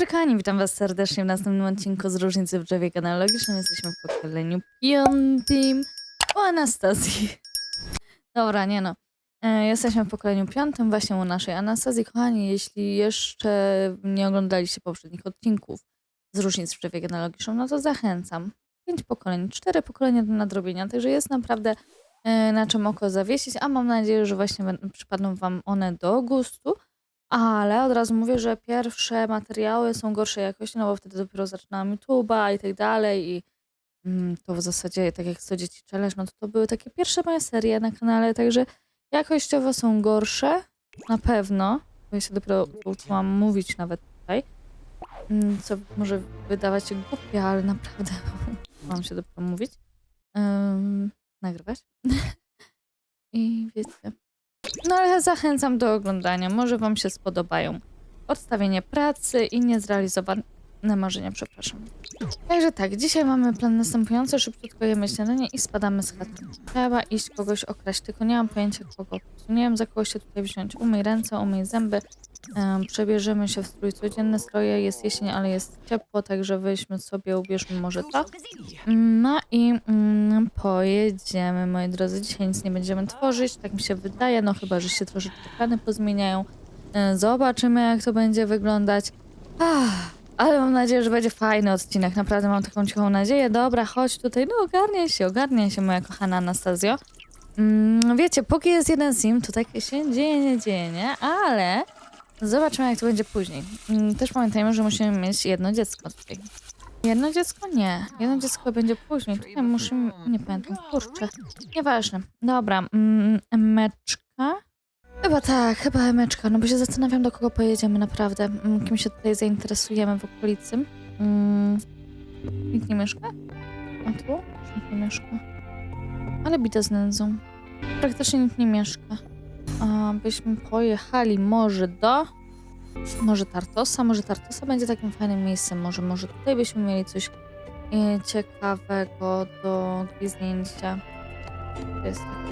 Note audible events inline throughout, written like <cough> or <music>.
dobry, kochani, witam was serdecznie w następnym odcinku z Różnicy w drzewie genealogicznym. Jesteśmy w pokoleniu piątym u Anastazji. Dobra, nie no. E, Jesteśmy w pokoleniu piątym właśnie u naszej Anastazji. Kochani, jeśli jeszcze nie oglądaliście poprzednich odcinków z Różnic w drzewie genealogicznym, no to zachęcam. Pięć pokoleń, cztery pokolenia do nadrobienia, także jest naprawdę e, na czym oko zawiesić, a mam nadzieję, że właśnie przypadną wam one do gustu. Ale od razu mówię, że pierwsze materiały są gorszej jakości, no bo wtedy dopiero zaczynałam YouTube'a i tak dalej i mm, to w zasadzie tak jak 100 dzieci challenge, no to to były takie pierwsze moje serie na kanale, także jakościowo są gorsze, na pewno, bo ja się dopiero uczyłam mówić nawet tutaj, mm, co może wydawać się głupie, ale naprawdę <laughs> mam się dopiero mówić, Ym, nagrywać. <laughs> I wiecie, no ale zachęcam do oglądania, może Wam się spodobają. Odstawienie pracy i niezrealizowane marzenia, przepraszam. Także tak, dzisiaj mamy plan następujący, szybciutko jemy śniadanie i spadamy z chaty. Trzeba iść kogoś okraść, tylko nie mam pojęcia kogo. Nie wiem za kogo się tutaj wziąć. Umyj ręce, umyj zęby. Em, przebierzemy się w strój codzienny stroje, jest jesień, ale jest ciepło, także weźmy sobie, ubierzmy może to. No i mm, pojedziemy, moi drodzy. Dzisiaj nic nie będziemy tworzyć, tak mi się wydaje, no chyba, że się troszeczkę plany pozmieniają. E, Zobaczymy, jak to będzie wyglądać. Ach, ale mam nadzieję, że będzie fajny odcinek. Naprawdę mam taką cichą nadzieję. Dobra, chodź tutaj. No ogarniaj się, ogarniaj się, moja kochana Anastazjo. Mm, wiecie, póki jest jeden sim, to tak się dzieje, nie dzieje, nie? Ale zobaczymy, jak to będzie później. Mm, Też pamiętajmy, że musimy mieć jedno dziecko tutaj. Jedno dziecko? Nie. Jedno dziecko będzie później. Tutaj musimy... Nie pamiętam. Kurczę. Nieważne. Dobra. Mm, emeczka? Chyba tak, chyba emeczka. No bo się zastanawiam, do kogo pojedziemy naprawdę. Mm, Kim się tutaj zainteresujemy w okolicy. Nikt nie mieszka? A tu? Nikt nie mieszka. Ale bita z nędzą. Praktycznie nikt nie mieszka. A byśmy pojechali może do... Może Tartosa, może Tartosa będzie takim fajnym miejscem. Może, może tutaj byśmy mieli coś e, ciekawego do gwizdnięcia. Jest tak.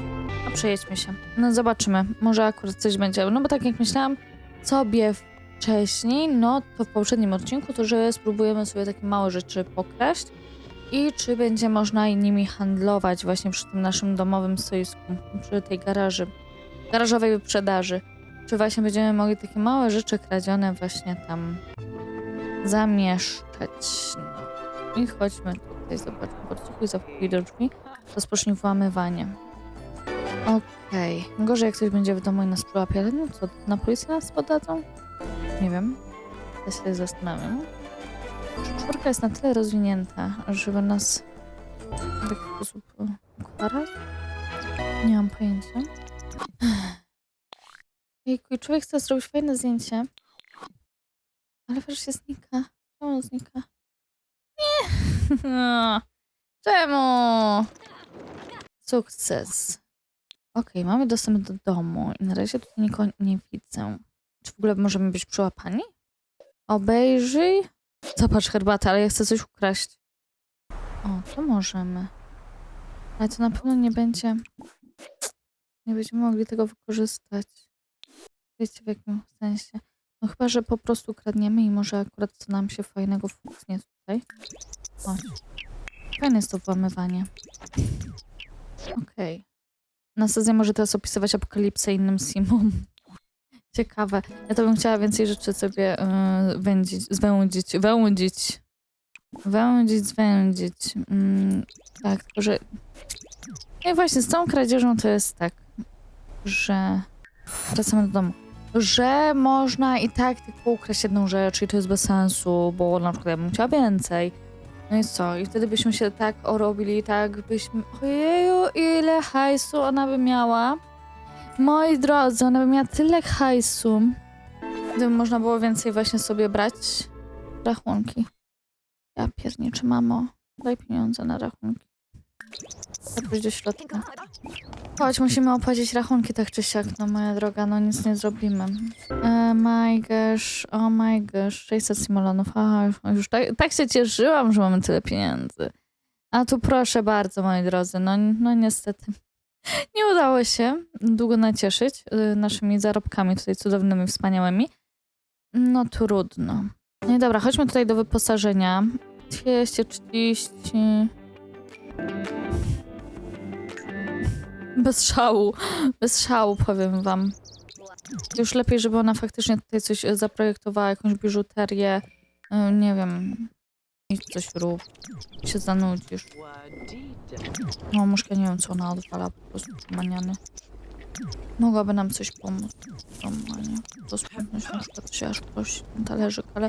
A przejedźmy się. No zobaczymy. Może akurat coś będzie. No bo tak jak myślałam sobie wcześniej, no to w poprzednim odcinku, to że spróbujemy sobie takie małe rzeczy pokraść i czy będzie można nimi handlować właśnie przy tym naszym domowym stoisku, przy tej garaży, garażowej wyprzedaży. Czy właśnie będziemy mogli takie małe rzeczy kradzione właśnie tam zamieszczać. No. I chodźmy tutaj, zobaczmy, podsłuchuj, zapukuj do drzwi, rozpocznij włamywanie. Okej, gorzej jak ktoś będzie w domu i nas przyłapie, ale no co, na policję nas podadzą? Nie wiem, ja się zastanawiam. Czwórka jest na tyle rozwinięta, żeby nas w taki sposób ukarać? Nie mam pojęcia. Jejku, człowiek chce zrobić fajne zdjęcie, ale wreszcie znika. Czemu znika? Nie! <laughs> Czemu? Sukces. Okej, mamy dostęp do domu i na razie tutaj nikogo nie widzę. Czy w ogóle możemy być przyłapani? Obejrzyj. Zobacz herbatę, ale ja chcę coś ukraść. O, to możemy. Ale to na pewno nie będzie... Nie będziemy mogli tego wykorzystać. Wiecie w jakim sensie? No chyba, że po prostu kradniemy i może akurat to nam się fajnego fuksnie tutaj. Fajne jest to włamywanie. Okej. Anastazja może teraz opisywać apokalipsę innym simom. <laughs> Ciekawe. Ja to bym chciała więcej rzeczy sobie yy, wędzić, zwędzić, wędzić. Wędzić, zwędzić. Mm, tak, tylko że... No i właśnie, z tą kradzieżą to jest tak, że... Wracamy do domu. Że można i tak tylko ukraść jedną rzecz i to jest bez sensu, bo na przykład ja bym chciała więcej. No i co? I wtedy byśmy się tak orobili, tak byśmy... Ojeju, ile hajsu ona by miała. Moi drodzy, ona by miała tyle hajsu. Gdyby można było więcej właśnie sobie brać rachunki. Ja pierniczę, mamo. Daj pieniądze na rachunki. Chodź do środka. Chodź, musimy opłacić rachunki tak czy siak, no moja droga, no nic nie zrobimy. E, my gosh, oh my gosh, 600 simolonów, aha, już, już tak, tak się cieszyłam, że mamy tyle pieniędzy. A tu proszę bardzo, moi drodzy, no, no niestety. <laughs> Nie udało się długo nacieszyć y, naszymi zarobkami tutaj cudownymi, wspaniałymi. No trudno. No dobra, chodźmy tutaj do wyposażenia. 230... Bez szału, bez szału powiem wam. Już lepiej, żeby ona faktycznie tutaj coś e, zaprojektowała, jakąś biżuterię. E, Nie wiem, idź coś rób. Się zanudzisz. No, muszka nie wiem, co ona odwala, po prostu maniany. Mogłaby nam coś pomóc. To sprzątnąć na przykład się aż prosi ten talerzyk, ale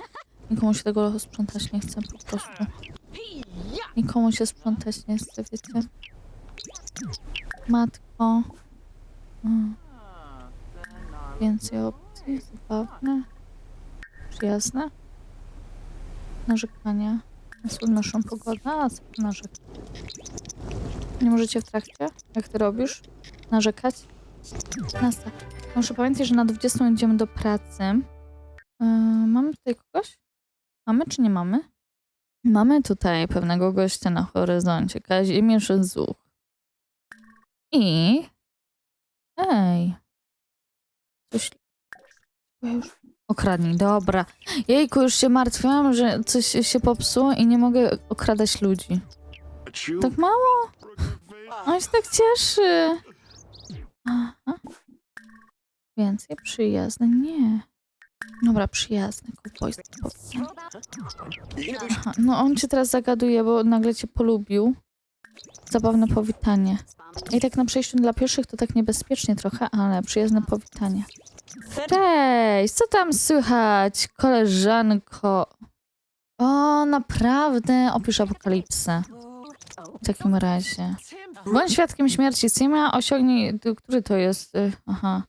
nikomu się tego sprzątać nie chce po prostu. Nikomu się sprzątać nie chce, wiecie. Matko. Mm. Więcej opcji, zabawne, przyjazne. Narzekania na słoneczną pogodę, a narzekać? Nie możecie w trakcie, jak ty robisz, narzekać? Nasta. Muszę pamiętać, że na 20 idziemy do pracy. Yy, mamy tutaj kogoś? Mamy czy nie mamy? Mamy tutaj pewnego gościa na horyzoncie. Kazimierz Zuch. I... Ej. Coś... Ja już... Okradnij, dobra. Jejku, już się martwiłam, że coś się popsuło i nie mogę okradać ludzi. Tak mało? On się tak cieszy. Aha. Więcej przyjazne? Nie. Dobra, przyjazne. Kupojstwo. Aha, no on cię teraz zagaduje, bo nagle cię polubił. Zabawne powitanie. I tak na przejściu dla pieszych to tak niebezpiecznie trochę, ale przyjazne powitanie. Cześć, co tam słychać, koleżanko? O, naprawdę? Opisz apokalipsę. W takim razie. Bądź świadkiem śmierci Sima, osiągnij... Który to jest? Y, Aha.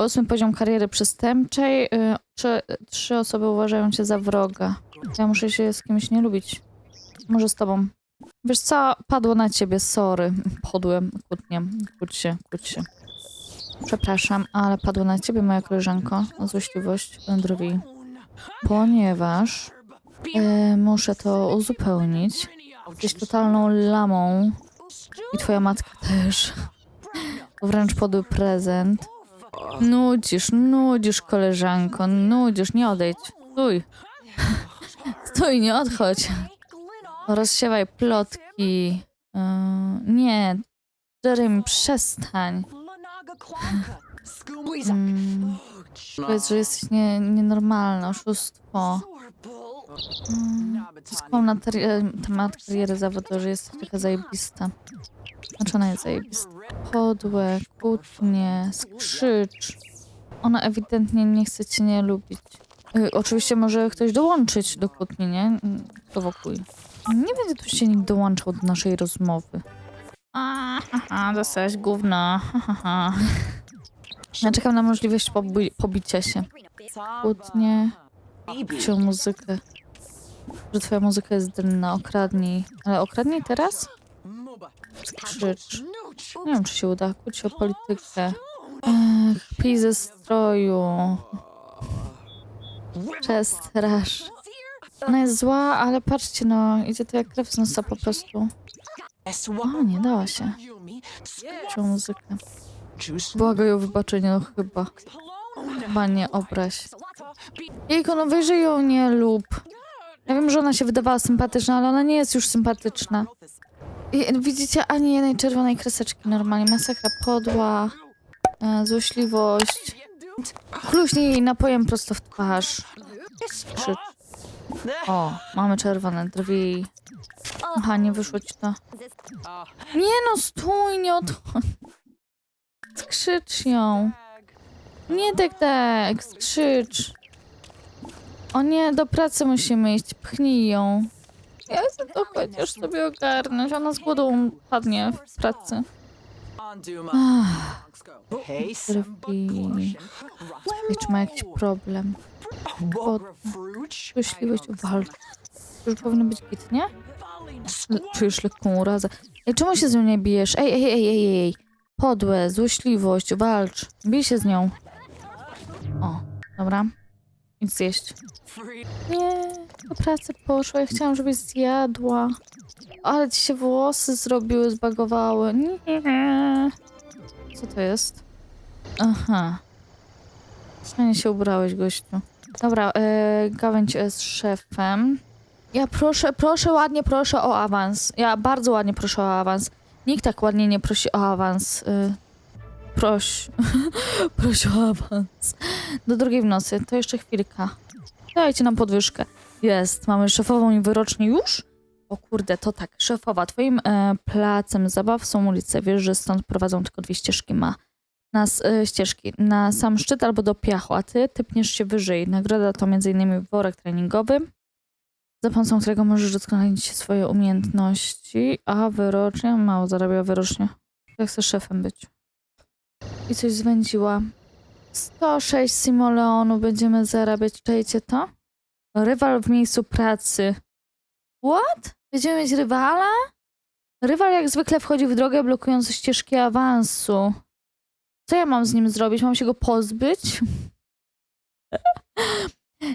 Ósmy poziom kariery przestępczej. y, Trzy, trzy osoby uważają cię za wroga. Ja muszę się z kimś nie lubić. Może z tobą. Wiesz co? Padło na ciebie, sorry. Podłem, kłótnie. Kłóć się, się. Przepraszam, ale padło na ciebie, moja koleżanko, złośliwość drwi. Ponieważ y, muszę to uzupełnić. Jesteś totalną lamą. I twoja matka też. Wręcz podły prezent. Nudzisz, nudzisz, koleżanko, nudzisz, nie odejdź. Stój. Stój, nie odchodź. Rozsiewaj plotki. Yy, nie, Jeremy, przestań. Mm, powiedz, że jesteś nie, nienormalna, oszustwo. Mm, skłam na ter- temat kariery zawodowej, że jesteś taka zajebista. Znaczy ona jest zajebista. Podłe, kłótnie, skrzycz. Ona ewidentnie nie chce cię nie lubić. Y, oczywiście może ktoś dołączyć do kłótni, nie? Prowokuj. Nie będzie tu się nikt dołączał do naszej rozmowy. A, haha, dostałaś gówno. Ha, ha, ha. Ja czekam na możliwość pobi- pobicia się. Kłótnie, cię muzykę. Że twoja muzyka jest dynna, okradnij. Ale okradnij teraz? Skrzycz. Nie wiem, czy się uda. Kłóć o politykę. Ech, pij ze stroju. Przestrasz. Ona jest zła, ale patrzcie, no, idzie to jak krew z nosa po prostu. O, nie dała się. Cię muzykę. Błagaj o wybaczenie, no chyba. Chyba nie obraź. Jejku, no wyjrzyj ją nie lub. Ja wiem, że ona się wydawała sympatyczna, ale ona nie jest już sympatyczna. I, widzicie, ani jednej czerwonej kreseczki normalnie. Masakra podła, e, złośliwość. Chluśnij jej napojem prosto w twarz. Krzycz. O, mamy czerwone drwi. Aha, nie wyszło ci to. Nie no, stój, nie odchodź. Skrzycz ją. Nie dek dek, skrzycz. O nie, do pracy musimy iść, pchnij ją. Ja chcę to chociaż sobie ogarnąć, ona z głodu padnie w pracy. Ach. Słuchaj, czy ma jakiś problem? Złośliwość walcz. Już powinno być git, nie? Czujesz lekką urazę. Ej, czemu się z nią nie bijesz? Ej, ej, ej, ej, ej. Podłe, złośliwość, walcz. Bij się z nią. O, dobra. Idź zjeść. Nie, do pracy poszła. Ja chciałam, żebyś zjadła. Ale ci się włosy zrobiły, zbagowały. Nie. Co to jest? Aha. Fajnie się ubrałeś, gościu. Dobra, yy, gawędź e, z szefem. Ja proszę, proszę ładnie, proszę o awans. Ja bardzo ładnie proszę o awans. Nikt tak ładnie nie prosi o awans. Yy, proś. <laughs> proś o awans. Do drugiej w nocy. To jeszcze chwilka. Dajcie nam podwyżkę. Jest. Mamy szefową i wyrocznie już? O kurde, to tak. Szefowa, twoim e, placem zabaw są ulice. Wiesz, że stąd prowadzą tylko dwie ścieżki. Ma na e, ścieżki. Na sam szczyt albo do piachu, a ty typniesz się wyżej. Nagroda to m.in. worek treningowy, za pomocą którego możesz doskonalić swoje umiejętności, a wyrocznie mało zarabia wyrocznie. Jak chcesz szefem być. I coś zwędziła. 106 simoleonów będziemy zarabiać. Czajcie to? Rywal w miejscu pracy. What? Będziemy mieć rywala? Rywal jak zwykle wchodzi w drogę, blokując ścieżki awansu. Co ja mam z nim zrobić? Mam się go pozbyć?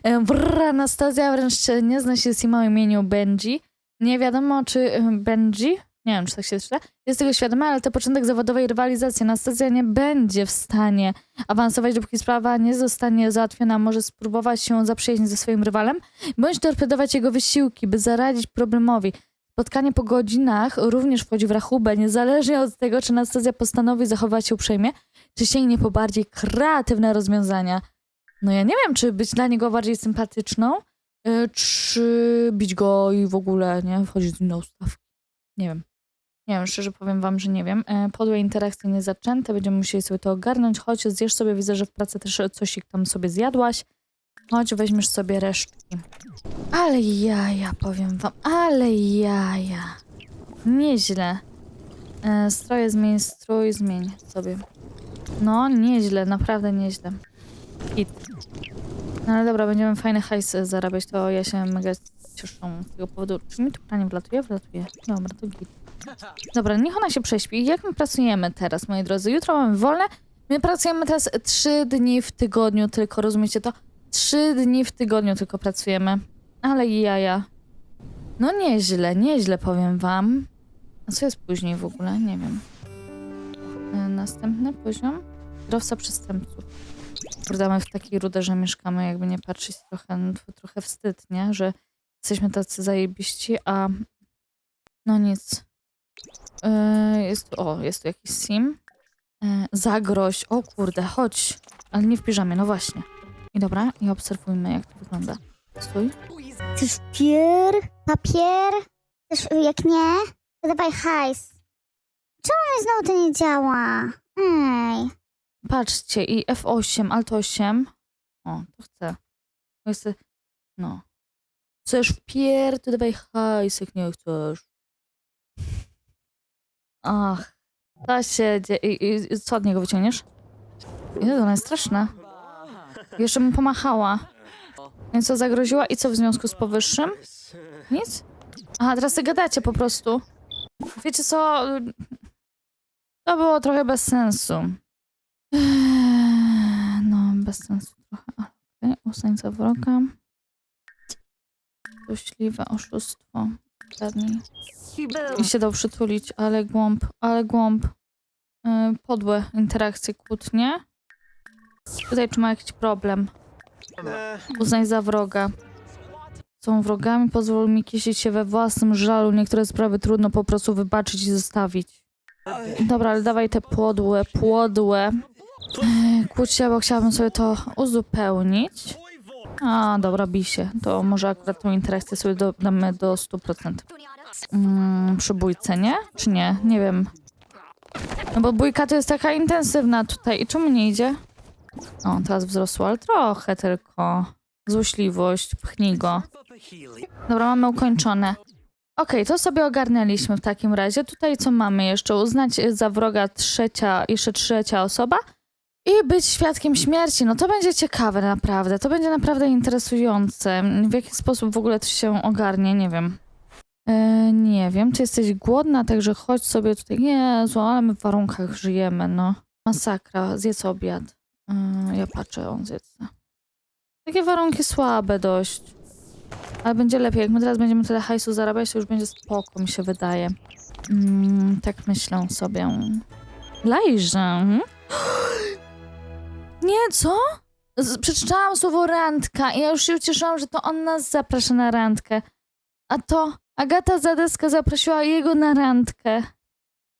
<laughs> Brr, Anastazja wręcz nie zna się z imieniu Benji. Nie wiadomo, czy y, Benji, nie wiem, czy tak się czyta, jest tego świadoma, ale to początek zawodowej rywalizacji. Anastazja nie będzie w stanie awansować, dopóki sprawa nie zostanie załatwiona. Może spróbować się zaprzyjaźnić ze swoim rywalem, bądź torpedować jego wysiłki, by zaradzić problemowi. Spotkanie po godzinach również wchodzi w rachubę, niezależnie od tego, czy Anastazja postanowi zachować się uprzejmie, czy sięgnie po bardziej kreatywne rozwiązania. No ja nie wiem, czy być dla niego bardziej sympatyczną, y, czy bić go i w ogóle, nie, wchodzić z nim na ustawki. Nie wiem. Nie wiem, szczerze powiem wam, że nie wiem. E, Podłe interakcje nie zaczęte, będziemy musieli sobie to ogarnąć. Chodź, zjesz sobie, widzę, że w pracy też coś tam sobie zjadłaś. Chodź, weźmiesz sobie resztki. Ale jaja, powiem wam, ale jaja. Nieźle. E, stroje zmień, strój zmień sobie. No, nieźle, naprawdę nieźle. Hit. No ale dobra, będziemy fajne hajsy zarabiać, to ja się mega cieszę z tego powodu. Czy mi tu pranie wlatuje? Wlatuje. Dobra, to git. Dobra, niech ona się prześpi. Jak my pracujemy teraz, moi drodzy? Jutro mamy wolne. My pracujemy teraz trzy dni w tygodniu tylko, rozumiecie to? Trzy dni w tygodniu tylko pracujemy. Ale jaja. No nieźle, nieźle powiem wam. A co jest później w ogóle? Nie wiem. E, Następny poziom. Kierowca przestępców. Kurde, my w takiej ruderze mieszkamy, jakby nie patrzeć trochę, trochę wstyd, nie? Że jesteśmy tacy zajebiści, a no nic. E, Jest, o, jest tu jakiś sim. E, Zagroź. O kurde, chodź. Ale nie w piżamie, no właśnie. I dobra, i obserwujmy, jak to wygląda. Stój. Chcesz piór? Papier? Chcesz, jak nie, to dawaj hajs. Czemu znowu to nie działa? Ej. Patrzcie, i F8, Alt 8. O, to chcę. To jest, no. Chcesz w pier, to dawaj hajs, jak nie chcesz. Ach, to się dzieje. I, co od niego wyciągniesz? Jezu, ona jest straszna. Jeszcze mu pomachała. Więc co, zagroziła i co w związku z powyższym? Nic? Aha, teraz ty gadacie po prostu. Wiecie co? To było trochę bez sensu. No, bez sensu trochę, okej. Ustępca wroga. Złośliwe oszustwo. I się dał przytulić, ale głąb, ale głąb. Yy, podłe interakcje, kłótnie. Tutaj czy ma jakiś problem? Uznaj za wroga. Są wrogami, pozwól mi kisić się we własnym żalu. Niektóre sprawy trudno po prostu wybaczyć i zostawić. Dobra, ale dawaj te płodłe, płodłe. Kłóć się, bo chciałabym sobie to uzupełnić. A, dobra, bij się. To może akurat tą interakcję sobie do, damy do 100%. Mm, przy nie? Czy nie? Nie wiem. No bo bójka to jest taka intensywna tutaj. I czemu nie idzie? O, teraz wzrosło, ale trochę tylko. Złośliwość, pchnij go. Dobra, mamy ukończone. Okej, to sobie ogarnęliśmy w takim razie. Tutaj co mamy jeszcze? Uznać za wroga trzecia, jeszcze trzecia osoba i być świadkiem śmierci. No to będzie ciekawe naprawdę. To będzie naprawdę interesujące. W jaki sposób w ogóle to się ogarnie, nie wiem. E, nie wiem, czy jesteś głodna, także chodź sobie tutaj. Jezu, ale my w warunkach żyjemy, no. Masakra, zjedz obiad. E, ja patrzę, on zjedz. Takie warunki słabe dość. Ale będzie lepiej. Jak my teraz będziemy tyle hajsu zarabiać, to już będzie spoko, mi się wydaje. Mm, tak myślę sobie. Lejże. hmm? Nie, co? przeczytałam słowo randka i ja już się ucieszyłam, że to on nas zaprasza na randkę. A to Agata Zadeska zaprosiła jego na randkę.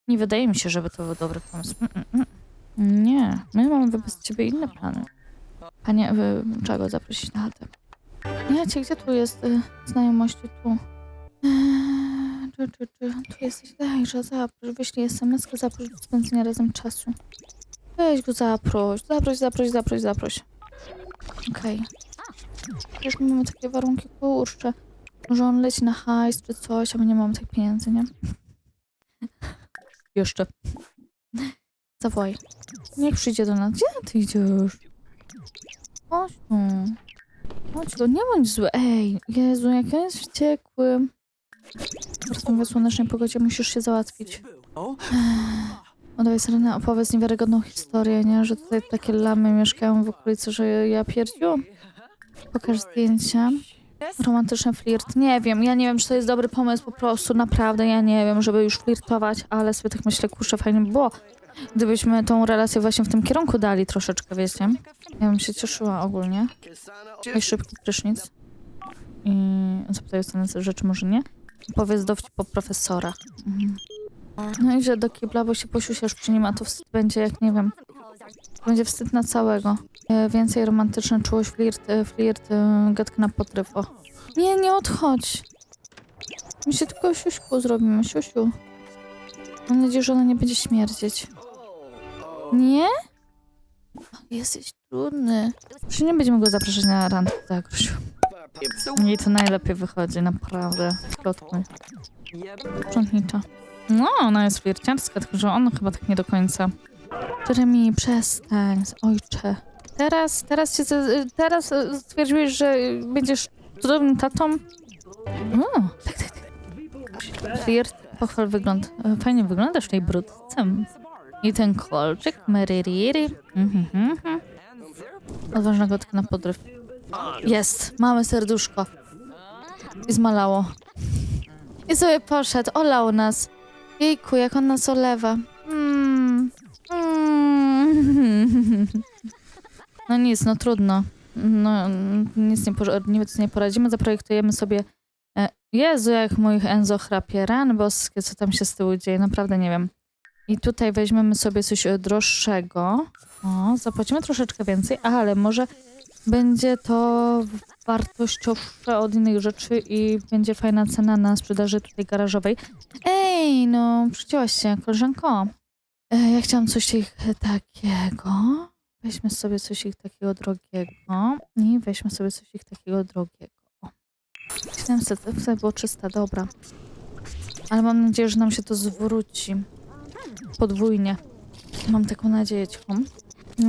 Nie wydaje mi się, żeby to był dobry pomysł. Mm, mm, mm. Nie, my mamy wobec ciebie inne plany. Panie, wy, zaprosić na chatę. Nie, cię, gdzie tu jest y, znajomości? Tu. Czy, czy, czy, tu jesteś, dajże, zaproś, wyślij SMS-kę, zaproś do spędzenia razem czasu. Weź go zaproś, zaproś, zaproś, zaproś, zaproś. Okej. Już my mamy takie warunki, kurczę. Może on leci na hajs czy coś, a my nie mamy tych pieniędzy, nie? Jeszcze. Zawołaj. Niech przyjdzie do nas. Gdzie ty idziesz? Chodź tu. Chodź tu, nie bądź zły. Ej, Jezu, jak on jest wściekły. Teraz mówię o słonecznej pogodzie, musisz się załatwić. O, dawaj, Serena, opowiedz niewiarygodną historię, nie? Że tutaj takie lamy mieszkają w okolicy, że ja pierdziu. Pokaż zdjęcia. Romantyczny flirt. Nie wiem, ja nie wiem, czy to jest dobry pomysł po prostu, naprawdę, ja nie wiem, żeby już flirtować, ale sobie tak myślę, kurczę, fajnie by było, gdybyśmy tą relację właśnie w tym kierunku dali troszeczkę, wiecie? Ja bym się cieszyła ogólnie. I szybki prysznic. I zapytaj o rzeczy, może nie. Powiedz dowcip po profesora. Mhm. No i że do kibla, bo się posiusiasz przy nim, a to wstyd będzie, jak nie wiem. Będzie wstyd na całego. E, więcej romantyczna czułość, flirt, e, flirt, e, gadka na podryw. O. Nie, nie odchodź. My się tylko siuśku zrobimy, siusiu. Mam nadzieję, że ona nie będzie śmierdzieć. Nie? Jesteś trudny. Czy nie będziemy go zapraszać na randkę, tak, Krzysiu? I to najlepiej wychodzi, naprawdę. Plotkuj. Sprzątnicza. No, ona jest flirciarska, tylko że on chyba tak nie do końca. Jeremy, przestań, ojcze. Teraz, teraz się, teraz e, stwierdziłeś, że będziesz cudownym tatą? O, tak, tak, tak. Flirt, pochwal wygląd. Fajnie wyglądasz w tej brudce. I ten kolczyk, meryriri. Mhm, mhm. Odważna gotka na podryw. Jest, mamy serduszko. I zmalało. I sobie poszedł, olał nas. Jejku, jak on nas olewa. Mm. Mm. <laughs> No nic, no trudno. No, nic nie, nic nie poradzimy, zaprojektujemy sobie... E, Jezu, jak mój Enzo chrapie. Ran boskie, co tam się z tyłu dzieje, naprawdę nie wiem. I tutaj weźmiemy sobie coś droższego. O, zapłacimy troszeczkę więcej, ale może będzie to wartościowsze od innych rzeczy i będzie fajna cena na sprzedaży tutaj garażowej. Ej, no, przycięłaś się, koleżanko. E, ja chciałam coś ich takiego. Weźmy sobie coś ich takiego drogiego i weźmy sobie coś ich takiego drogiego. O. 700, to było 300, dobra. Ale mam nadzieję, że nam się to zwróci. Podwójnie. Mam taką nadzieję cichą.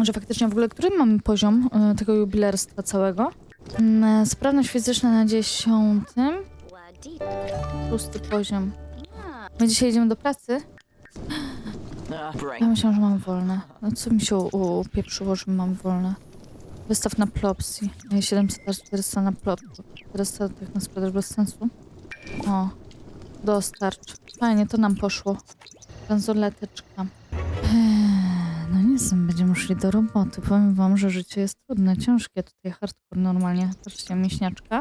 Że faktycznie w ogóle, który mamy poziom e, tego jubilerstwa całego? Mm, Sprawność fizyczna na dziesiątym. Szósty poziom. My dzisiaj jedziemy do pracy? Ja myślałam, że mam wolne. No co mi się upieprzyło, że mam wolne? Wystaw na plopsy. 700 aż 400 na plop. 400 tak na sprzedaż bez sensu. O, dostarcz. Fajnie, to nam poszło. Bransoleteczka. Będziemy szli do roboty. Powiem wam, że życie jest trudne, ciężkie. Tutaj hardcore normalnie. Patrzcie, mięśniaczka.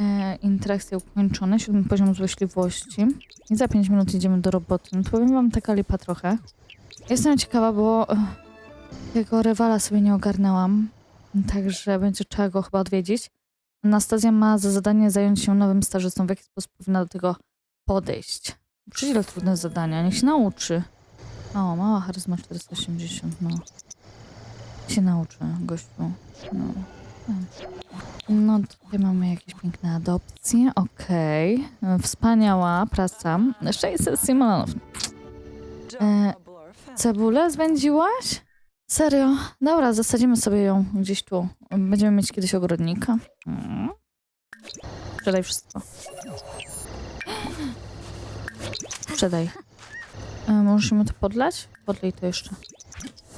E, interakcje ukończone, siódmy poziom złośliwości. I za 5 minut idziemy do roboty. No powiem wam taka lipa trochę. Jestem ciekawa, bo e, tego rywala sobie nie ogarnęłam. Także będzie trzeba go chyba odwiedzić. Anastazja ma za zadanie zająć się nowym stażystą. W jaki sposób powinna do tego podejść? Przydziel trudne zadania, niech się nauczy. O, mała charyzma 480, no. Się nauczy, gościu. No. No, tutaj mamy jakieś piękne adopcje, okej. Wspaniała praca. 600 Simonów. E, cebulę zwędziłaś? Serio? Dobra, zasadzimy sobie ją gdzieś tu. Będziemy mieć kiedyś ogrodnika. Mm. Sprzedaj wszystko. <gasps> Sprzedaj. E, musimy to podlać? Podlej to jeszcze.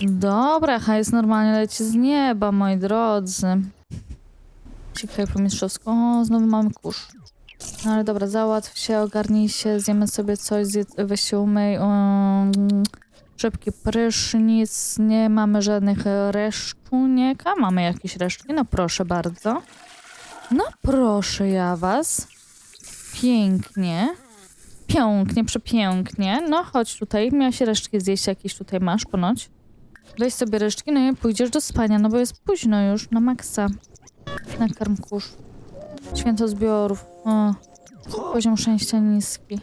Dobra, hajs normalnie leci z nieba, moi drodzy. Ciekawe po mistrzowsku. O, znowu mamy kurz. No ale dobra, załatw się, ogarnij się, zjemy sobie coś, zjedz, weź się umyj. Um, Szybki prysznic, nie mamy żadnych e, reszczuniek. A mamy jakieś resztki? No proszę bardzo. No proszę ja was. Pięknie. Pięknie, przepięknie. No chodź tutaj, miałaś resztki zjeść jakieś tutaj masz ponoć. Weź sobie resztki, no i pójdziesz do spania, no bo jest późno już, na maksa. Nakarm kurz. Święto zbiorów. O, poziom szczęścia niski.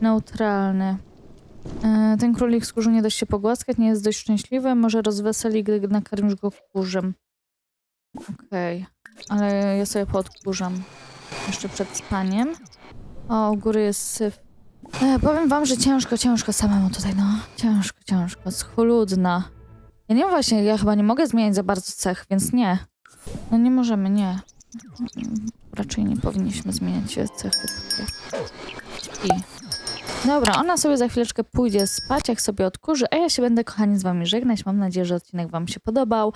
Neutralny. E, ten królik skórzu nie da się pogłaskać, nie jest dość szczęśliwy, może rozweseli, gdy nakarmisz go kurzem. Okej, ale ja sobie podkurzam. Jeszcze przed spaniem. O, u góry jest syf. E, powiem wam, że ciężko, ciężko samemu tutaj, no. Ciężko, ciężko. Schludna. Ja nie wiem właśnie, ja chyba nie mogę zmieniać za bardzo cech, więc nie. No nie możemy, nie. Raczej nie powinniśmy zmieniać cechy. I. Dobra, ona sobie za chwileczkę pójdzie spać, jak sobie odkurzy, a ja się będę, kochani, z wami żegnać. Mam nadzieję, że odcinek wam się podobał.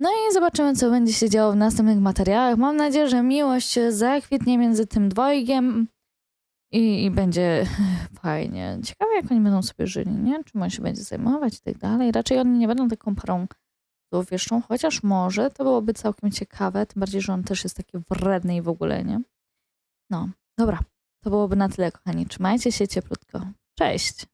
No i zobaczymy, co będzie się działo w następnych materiałach. Mam nadzieję, że miłość zakwitnie między tym dwojgiem i, i będzie <laughs> fajnie. Ciekawe, jak oni będą sobie żyli, nie? Czym on się będzie zajmować i tak dalej. Raczej oni nie będą taką parą złowieszczą, chociaż może to byłoby całkiem ciekawe, tym bardziej, że on też jest taki wredny i w ogóle, nie? No, dobra. To byłoby na tyle, kochani. Trzymajcie się cieplutko. Cześć!